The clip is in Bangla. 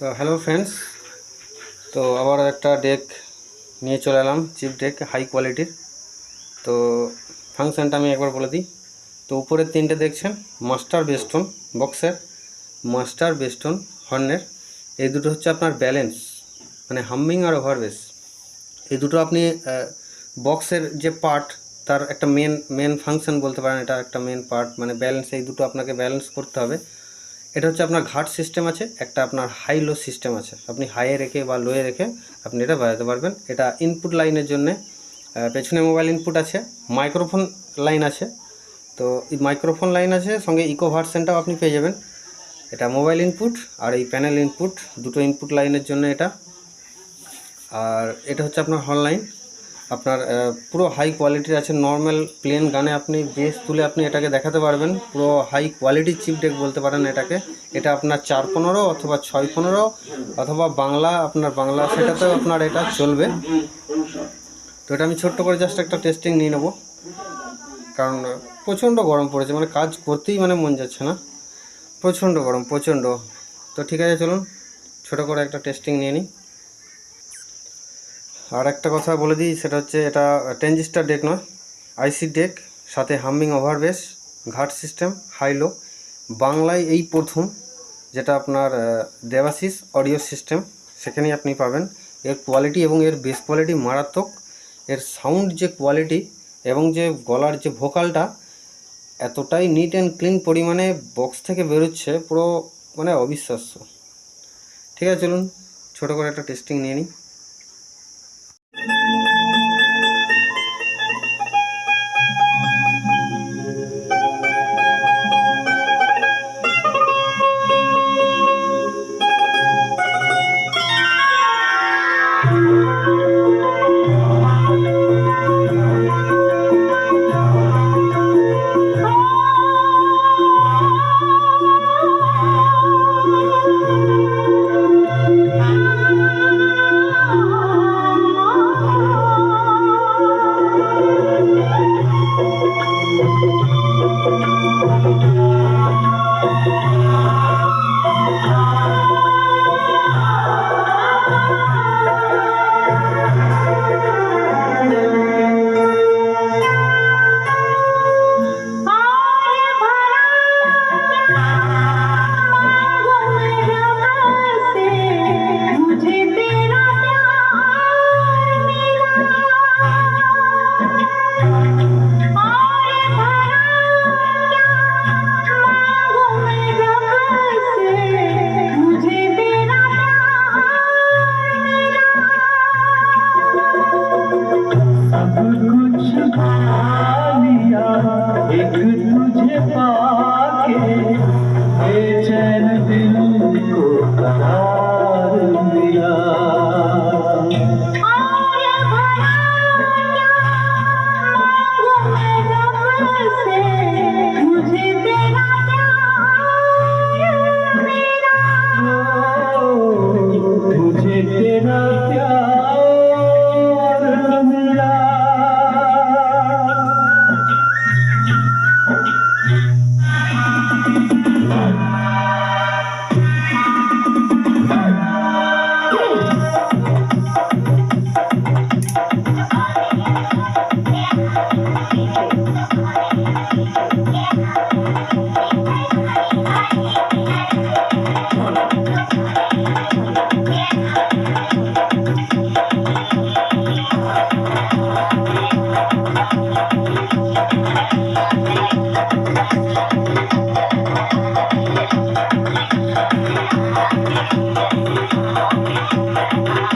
তো হ্যালো ফ্রেন্ডস তো আবার একটা ডেক নিয়ে চলে এলাম চিপ ডেক হাই কোয়ালিটির তো ফাংশানটা আমি একবার বলে দিই। তো উপরের তিনটে দেখছেন মাস্টার বেস্টন বক্সের মাস্টার বেস্টন হর্নের এই দুটো হচ্ছে আপনার ব্যালেন্স মানে হাম্মিং আর ওভারবেস এই দুটো আপনি বক্সের যে পার্ট তার একটা মেন মেন ফাংশন বলতে পারেন, এটা একটা মেন পার্ট মানে ব্যালেন্স এই দুটো আপনাকে ব্যালেন্স করতে হবে। এটা হচ্ছে আপনার ঘাট সিস্টেম আছে, একটা আপনার হাই লো সিস্টেম আছে। আপনি হাইয়ে রেখে বা লোয়ে রেখে আপনি এটা বাজাতে পারবেন। এটা ইনপুট লাইনের জন্যে পেছনে মোবাইল ইনপুট আছে মাইক্রোফোন লাইন আছে। তো এই মাইক্রোফোন লাইন আছে, সঙ্গে ইকো ভার্সেনটাও আপনি পেয়ে যাবেন। এটা মোবাইল ইনপুট আর এই প্যানেল ইনপুট দুটো ইনপুট লাইনের জন্য এটা। আর এটা হচ্ছে আপনার হল লাইন আপনার পুরো হাই কোয়ালিটির আছে নর্মাল প্লেন গানে আপনি বেস তুলে আপনি এটাকে দেখাতে পারবেন। পুরো হাই কোয়ালিটির চিপ ডেক বলতে পারেন এটাকে। এটা আপনার চার পনেরো অথবা ছয় পনেরো অথবা বাংলা, আপনার বাংলা সেটাতেও আপনার এটা চলবে। তো এটা আমি ছোট্ট করে জাস্ট একটা টেস্টিং নিয়ে নেব। কারণ প্রচণ্ড গরম পড়েছে মানে কাজ করতেই মানে মন যাচ্ছে না। প্রচণ্ড গরম, প্রচণ্ড। তো ঠিক আছে, চলুন, ছোটো করে একটা টেস্টিং নিয়ে নিই। আর একটা কথা বলে দিই, সেটা হচ্ছে এটা টেনজিস্টার ডেক নয় আইসি ডেক সাথে হামিং ওভারবেস ঘাট সিস্টেম হাইলো বাংলায় এই প্রথম, যেটা আপনার দেবাশিস অডিও সিস্টেম সেখানেই আপনি পাবেন। এর কোয়ালিটি এবং এর বেস কোয়ালিটি মারাত্মক, এর সাউন্ড যে কোয়ালিটি এবং যে গলার যে ভোকালটা এতটাই নিট অ্যান্ড ক্লিন পরিমাণে বক্স থেকে বেরোচ্ছে, পুরো মানে অবিশ্বাস্য। ঠিক আছে, চলুন, ছোটো করে একটা টেস্টিং নিয়ে নিই। Música